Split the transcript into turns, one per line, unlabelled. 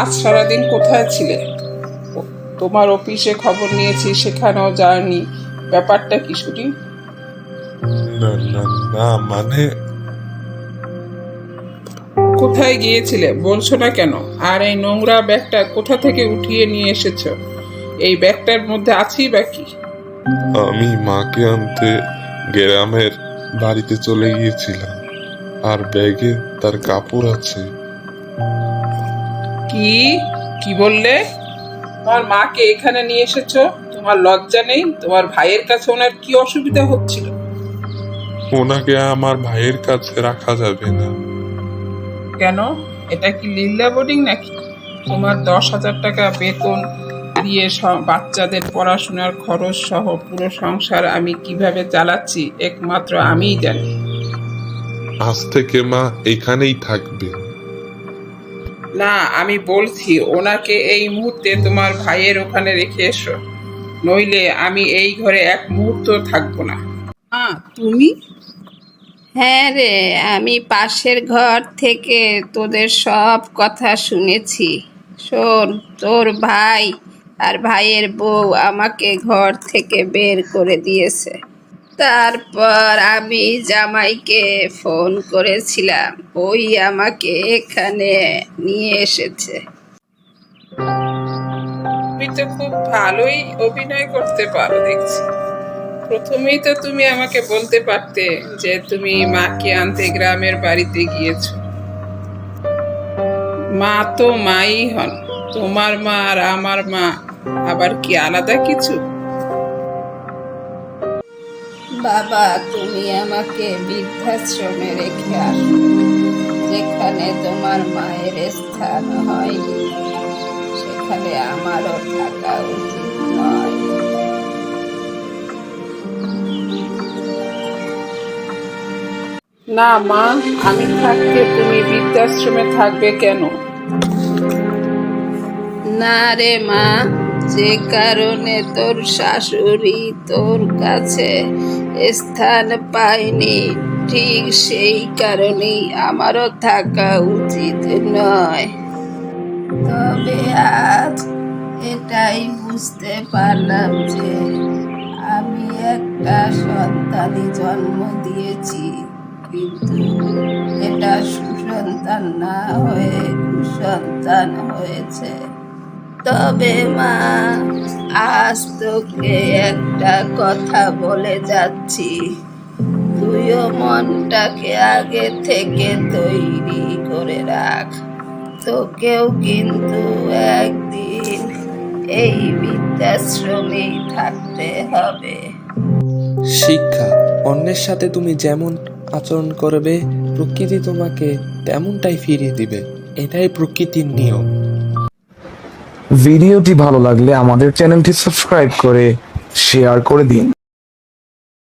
আজ সারাদিন কোথায় ছিলে? তোমার অফিসে খবর নিয়েছি সেখানেও যায়নি ব্যাপারটা কি শুনি
না না না মানে
কোথায় গিয়েছিলে? বলছো না কেন? আর এই নোংরা ব্যাগটা কোথা থেকে উঠিয়ে নিয়ে এসেছ? এই ব্যাগটার মধ্যে আছেই বা কি?
আমি মাকে আনতে গ্রামের বাড়িতে চলে গিয়েছিলাম। আর ব্যাগে তার কাপড় আছে।
কি? কি বললে? তোমার মাকে এখানে নিয়ে এসেছ? তোমার লজ্জা নেই? তোমার ভাইয়ের কাছে ওনার কি অসুবিধা হচ্ছিল?
ওনাকে আমার ভাইয়ের কাছে রাখা যাবে না।
কেন? এটা কি লিল্লা বোর্ডিং নাকি? তোমার দশ হাজার টাকা বেতন দিয়ে বাচ্চাদের পড়াশোনার খরচ সহ পুরো সংসার আমি কীভাবে চালাচ্ছি একমাত্র আমিই জানি।
আজ থেকে মা এখানেই থাকবে।
না আমি বলছি ওনাকে এই মুহূর্তে তোমার ভাইয়ের ওখানে রেখে এসো। নইলে আমি এই ঘরে এক মুহূর্ত থাকব না। হ্যাঁ তুমি?
হ্যাঁ রে আমি পাশের ঘর থেকে তোদের সব কথা শুনেছি। শোন তোর ভাই আর ভাইয়ের বউ আমাকে ঘর থেকে বের করে দিয়েছে। তারপর আমি জামাইকে ফোন করেছিলাম। ওই আমাকে এখানে নিয়ে এসেছে।
তুমি তো খুব ভালোই অভিনয় করতে পারো, দেখছি। প্রথমেই তো তুমি আমাকে বলতে পারতে যে তুমি মাকে আনতে গ্রামের বাড়িতে গিয়েছো। মা তো মাই হন, তোমার মা আর আমার মা, আবার কি আলাদা কিছু?
বাবা তুমি আমাকে বৃদ্ধাশ্রমে রেখে আসো যেখানে তোমার মায়ের স্থান হয়নি সেখানে আমারও থাকা উচিত নয়।
না মা আমি থাকতে তুমি বৃদ্ধাশ্রমে থাকবে কেন?
না রে মা যে কারণে তোর শাশুড়ি তোর কাছে স্থান পায়নি, ঠিক সেই কারণেই আমারও থাকা উচিত নয়। তবে আজ এটাই বুঝতে পারলাম যে আমি একটা সন্তানই জন্ম দিয়েছি, কিন্তু এটা সুসন্তান না হয়ে কুসন্তান হয়েছে। তবে মা, আজ তোকে একটা কথা বলে যাচ্ছি। তুইও মনটাকে আগে থেকে তৈরি করে রাখ। তোকেও কিন্তু একদিন এই বৃদ্ধাশ্রমেই থাকতে হবে।
শিক্ষা, অন্যের সাথে তুমি যেমন আচরণ করবে, প্রকৃতি তোমাকে তেমনটাই ফিরিয়ে দিবে। এটাই প্রকৃতির নিয়ম।
ভিডিওটি ভালো লাগলে আমাদের চ্যানেলটি সাবস্ক্রাইব করে শেয়ার করে দিন।